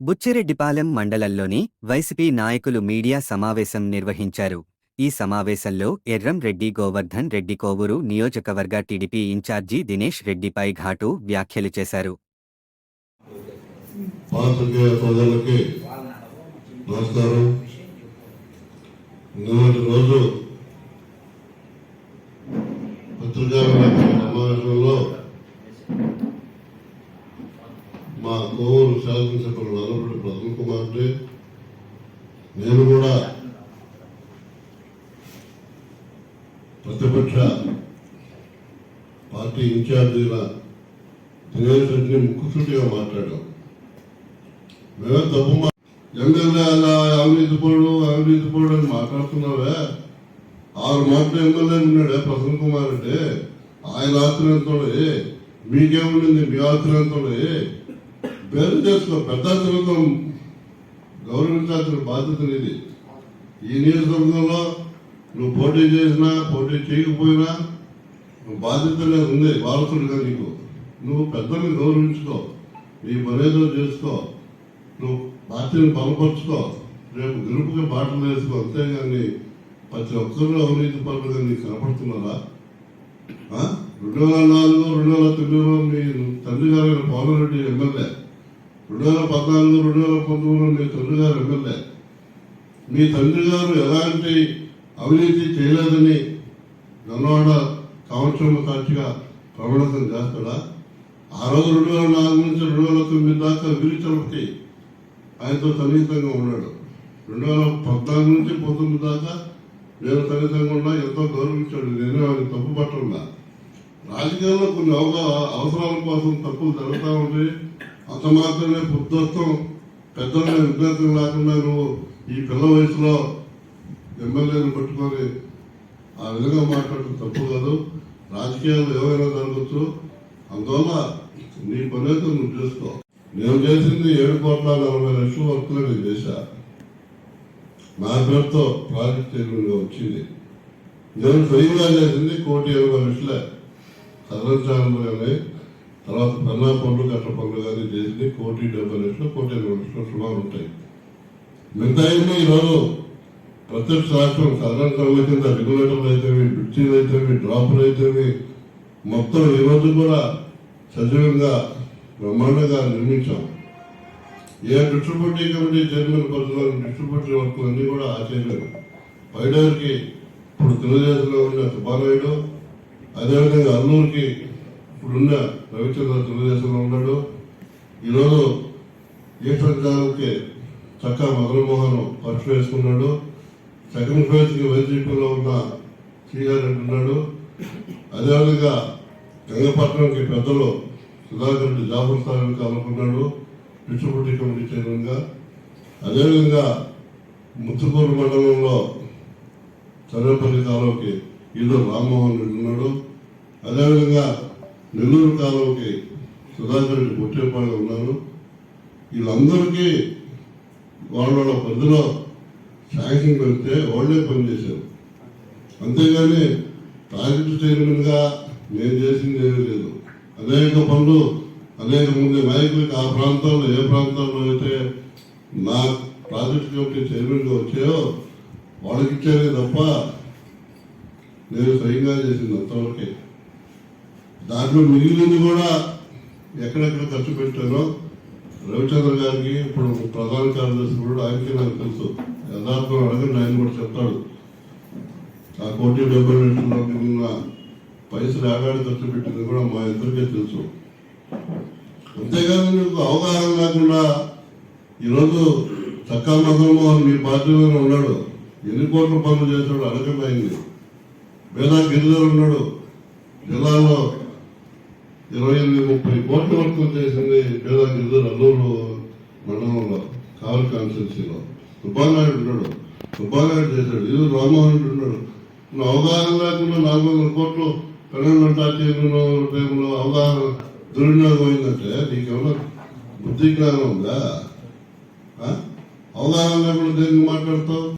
బుచ్చిరెడ్డిపాలెం మండలంలోని వైసీపీ నాయకులు మీడియా సమావేశం నిర్వహించారు. ఈ సమావేశంలో ఎర్రం రెడ్డి గోవర్ధన్ రెడ్డి కోవూరు నియోజకవర్గ టీడీపీ ఇన్ఛార్జి దినేష్ రెడ్డిపై ఘాటు వ్యాఖ్యలు చేశారు. నమస్కారం నిన్నటి రోజు పత్రికా విలేకరుల సమావేశంలో మా కోవూరు శాసనసభ్యులు నల్లపూడి ప్రసన్న కుమార్తె నేను కూడా ప్రతిపక్ష పార్టీ ఇన్ఛార్జీల దినేష్ రెడ్డిని ముక్కుసూటిగా మాట్లాడాం. మేమే తప్పు ఎమ్మెల్యే అలా అవినీతి పోడు అవినీతి పోడు అని మాట్లాడుతున్నావే. ఆరు మాటలు ఎమ్మెల్యే ఉన్నాడే ప్రసన్న కుమార్ అంటే ఆయన ఆశ్రయంతోడే మీకేముండింది మీ ఆశ్రయంతోడే పేరు చేసుకో పెద్ద గౌరవించాల్సిన బాధ్యత ఇది ఈ నియోజకవర్గంలో నువ్వు పోటీ చేసినా పోటీ చేయకపోయినా నువ్వు బాధ్యత అనేది ఉంది వారసుడిగా నీకు. నువ్వు పెద్దల్ని గౌరవించుకో నీ పనేదో చేసుకో నువ్వు పార్టీని బలపరుచుకో రేపు గెలుపుగా బాటలు వేసుకో అంతేగాని ప్రతి ఒక్కరు అవినీతి పనులుగా నీకు కనపడుతున్నారా? రెండు వేల నాలుగు రెండు వేల తొమ్మిదిలో మీ తండ్రి గారైన పవన్ రెడ్డి ఎమ్మెల్యే రెండు వేల పద్నాలుగు రెండు వేల పంతొమ్మిదిలో మీ తండ్రి గారు ఎమ్మెల్యే. మీ తండ్రి గారు ఎలాంటి అవినీతి చేయలేదని గన్నవాడ కావచ్చున్న సాక్షిగా ప్రమాణం చేస్తాడా? ఆ రోజు రెండు వేల నాలుగు నుంచి రెండు వేల తొమ్మిది దాకా విరిచలకి ఆయనతో సన్నిహితంగా ఉన్నాడు. రెండు వేల పద్నాలుగు నుంచి పంతొమ్మిది దాకా నేను సన్నిహితంగా ఉన్నా ఎంతో గౌరవించాడు. నేను ఆయన తప్పు పట్టకుండా. రాజకీయాల్లో కొన్ని అవగా అవసరాల కోసం తప్పులు జరుగుతూ ఉంటాయి అంత మాత్రమే బుద్ధత్వం పెద్దల విజ్ఞాతం లేకుండా నువ్వు ఈ పిల్ల వయసులో ఎమ్మెల్యేని పట్టుకొని ఆ విధంగా మాట్లాడటం తప్పు కాదు. రాజకీయాలు ఏమైనా జరగచ్చు. అందువల్ల నీ పనేతో నువ్వు చేసుకో. నేను చేసింది ఏడు కోట్ల నలభై లక్షల వర్క్లు నేను చేశా. నా పేరుతో ప్రాజెక్ట్ చైర్మన్గా వచ్చింది. నేను స్వయంగా చేసింది కోటి ఎనభై లక్షలే. సదరంచాలను కానీ తర్వాత పెన్నా పనులు గట్ల పనులు కానీ చేసింది కోటి డెబ్బై లక్షలు కోటి ఇరవై లక్షలు సుమారు ఉంటాయి. మిగతాయి ఈరోజు ప్రత్యక్ష రాష్ట్రం సదరంచాల కింద రెగ్యులేటర్లు అయితేవి బ్రిడ్జీలు అయితేవి డ్రాపులు అయితేవి మొత్తం ఈరోజు కూడా సజీవంగా బ్రహ్మాండంగా నిర్మించాం. ఏ డిస్ట్రిబ్యూటింగ్ కమిటీ చైర్మన్ పరిధిలో డిస్ట్రిబ్యూటర్ వర్క్ అన్ని కూడా ఆ చైర్మన్ పైడర్కి ఇప్పుడు తెలుగుదేశంలో ఉన్న సుబ్బారాయుడు అదేవిధంగా అల్లూరికి ఇప్పుడున్న రవిచంద్ర తెలుగుదేశంలో ఉన్నాడు. ఈరోజు ఈశ్వర్ జాబ్కి చక్క మదనమోహన్ ఖర్చు వేసుకున్నాడు. సెకండ్ ఫేజ్కి వైసీపీలో ఉన్న శ్రీగారు అంటున్నాడు ఉన్నాడు. అదేవిధంగా గంగపట్నంకి పెద్దలు సుధాకర్ రెడ్డి జాఫర్ సాహెబ్ కలుపుకున్నాడు డిస్ట్రిబ్యూటీ కమిటీ చైర్మన్గా అదేవిధంగా ముత్తుకూరు మండలంలో చర్రపల్లి కాలువకి ఈరోజు రామ్మోహన్ రెడ్డి ఉన్నాడు. అదేవిధంగా నెల్లూరు కాలంకి సుధాకర్ రెడ్డి పుట్టేపాడు ఉన్నారు. వీళ్ళందరికీ వాళ్ళ వాళ్ళ పరిధిలో శాంక్షన్ పెడితే వాళ్ళే పనిచేశారు అంతేగాని ప్రాజెక్టు చైర్మన్గా నేను చేసింది ఏమీ లేదు. అనేక పనులు అనేక మంది నాయకులకి ఆ ప్రాంతాల్లో ఏ ప్రాంతాల్లో అయితే నా ప్రాజెక్ట్ కమిటీ చైర్మన్గా వచ్చాయో వాళ్ళకి ఇచ్చారే తప్ప నేను స్వయంగా చేసింది అంతవరకే. దాంట్లో మిగిలింది కూడా ఎక్కడెక్కడ ఖర్చు పెట్టానో రవిచంద్ర గారికి ఇప్పుడు ప్రధాన కార్యదర్శి కూడా ఆయనకి నాకు తెలుసు. యథార్థం అడగండి ఆయన కూడా చెప్తాడు. ఆ కోటి డెబ్బై లక్షల్లో మిగిలిన పైసలు ఏడాది ఖర్చు పెట్టింది కూడా మా ఇద్దరికే తెలుసు. అంతేగాని మీకు అవగాహన లేకుండా ఈరోజు చక్కా మదన్మోహన్ మీ పార్టీలోనే ఉన్నాడు. ఎన్ని కోట్ల పనులు చేశాడు అడగండి ఆయన్ని. వేదా గిరిధర్ ఉన్నాడు. జిల్లాలో ఇరవై ఎనిమిది ముప్పై కోట్ల వరకు చేసింది పేద గిరిధర్ అల్లూరు మండలంలో కావలి కాన్స్టిట్యున్సీలో. సుబ్బానాయుడు ఉన్నాడు సుబ్బానాయుడు చేశాడు. ఇది రామ్మోహన్ రెడ్డి ఉన్నాడు నువ్వు అవగాహన లేకుండా నాలుగు వందల కోట్లు పెనంలో టైంలో అవగాహన దుర్వినియోగం అయిందంటే నీకేమన్నా బుద్ధి జ్ఞానం ఉందా? అవగాహన లేకుండా దేనికి మాట్లాడతావు?